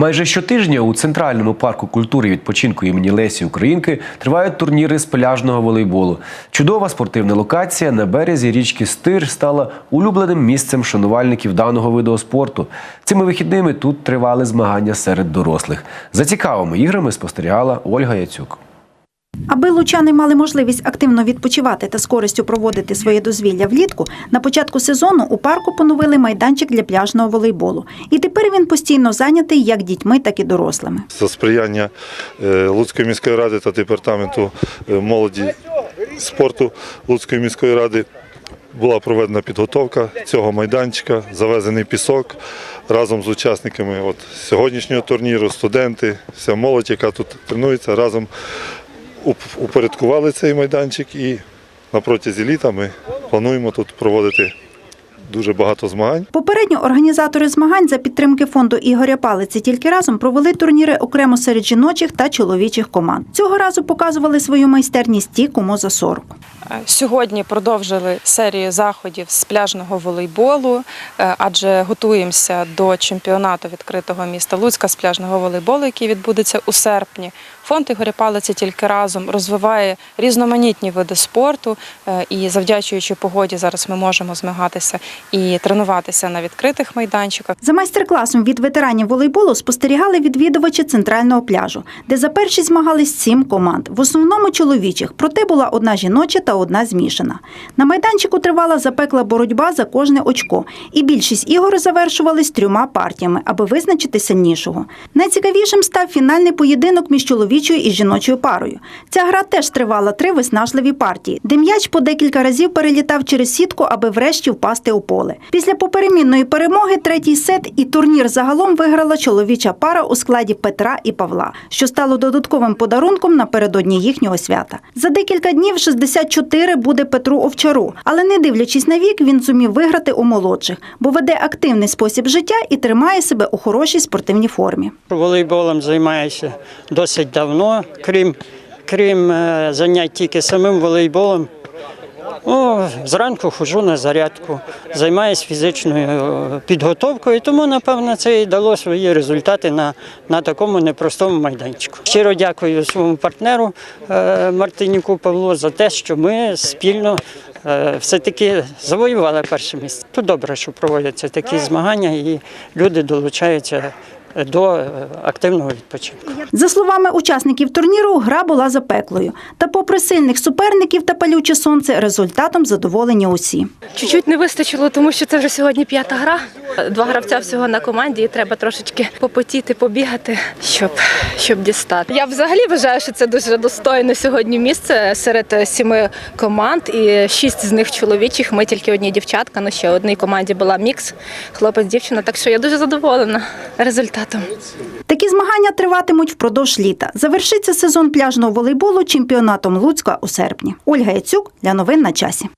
Майже щотижня у центральному парку культури і відпочинку імені Лесі Українки тривають турніри з пляжного волейболу. Чудова спортивна локація на березі річки Стир стала улюбленим місцем шанувальників даного виду спорту. Цими вихідними тут тривали змагання серед дорослих. За цікавими іграми спостерігала Ольга Яцюк. Аби лучани мали можливість активно відпочивати та з користю проводити своє дозвілля влітку, на початку сезону у парку поновили майданчик для пляжного волейболу. І тепер він постійно зайнятий як дітьми, так і дорослими. За сприяння е, Луцької міської ради та департаменту е, молоді спорту Луцької міської ради була проведена підготовка цього майданчика, завезений пісок разом з учасниками от, сьогоднішнього турніру, студенти, вся молодь, яка тут тренується, разом упорядкували цей майданчик і на протязі літа ми плануємо тут проводити дуже багато змагань. Попередньо організатори змагань за підтримки фонду Ігоря Палиці тільки разом провели турніри окремо серед жіночих та чоловічих команд. Цього разу показували свою майстерність ті, кому за 40. Сьогодні продовжили серію заходів з пляжного волейболу, е, адже готуємося до чемпіонату відкритого міста Луцька з пляжного волейболу, який відбудеться у серпні. Фонд Ігоря Палиці тільки разом розвиває різноманітні види спорту, е, і завдячуючи погоді, зараз ми можемо змагатися і тренуватися на відкритих майданчиках. За майстер-класом від ветеранів волейболу спостерігали відвідувачі центрального пляжу, де за перші змагались сім команд, в основному чоловічих, проте була одна жіноча та одна змішана. На майданчику тривала запекла боротьба за кожне очко, і більшість ігор завершувались трьома партіями, аби визначити сильнішого. Найцікавішим став фінальний поєдинок між чоловічою і жіночою парою. Ця гра теж тривала три виснажливі партії, де м'яч по декілька разів перелітав через сітку, аби врешті впасти у поле. Після поперемінної перемоги третій сет і турнір загалом виграла чоловіча пара у складі Петра і Павла, що стало додатковим подарунком напередодні їхнього свята. За декілька днів 64 буде Петру Овчару, але не дивлячись на вік, він зумів виграти у молодших, бо веде активний спосіб життя і тримає себе у хорошій спортивній формі. Волейболом займаюся досить давно, крім, крім е, занять тільки самим волейболом. Ну, зранку ходжу на зарядку, займаюся фізичною е, підготовкою, тому, напевно, це і дало свої результати на, на такому непростому майданчику. Щиро дякую своєму партнеру е, Мартинюку Павлу за те, що ми спільно е, все-таки завоювали перше місце. Тут добре, що проводяться такі змагання і люди долучаються до активного відпочинку. За словами учасників турніру, гра була запеклою. Та, попри сильних суперників та палюче сонце, результатом задоволені усі. Чуть-чуть не вистачило, тому що це вже сьогодні п'ята гра. Два гравця всього на команді, і треба трошечки попотіти, побігати, щоб, щоб дістати. Я взагалі вважаю, що це дуже достойне сьогодні місце серед сіми команд, і шість з них чоловічих. Ми тільки одні дівчатка. Ну ще одній команді була мікс, хлопець, дівчина. Так що я дуже задоволена результатом. Такі змагання триватимуть впродовж літа. Завершиться сезон пляжного волейболу чемпіонатом Луцька у серпні. Ольга Яцюк для новин на часі.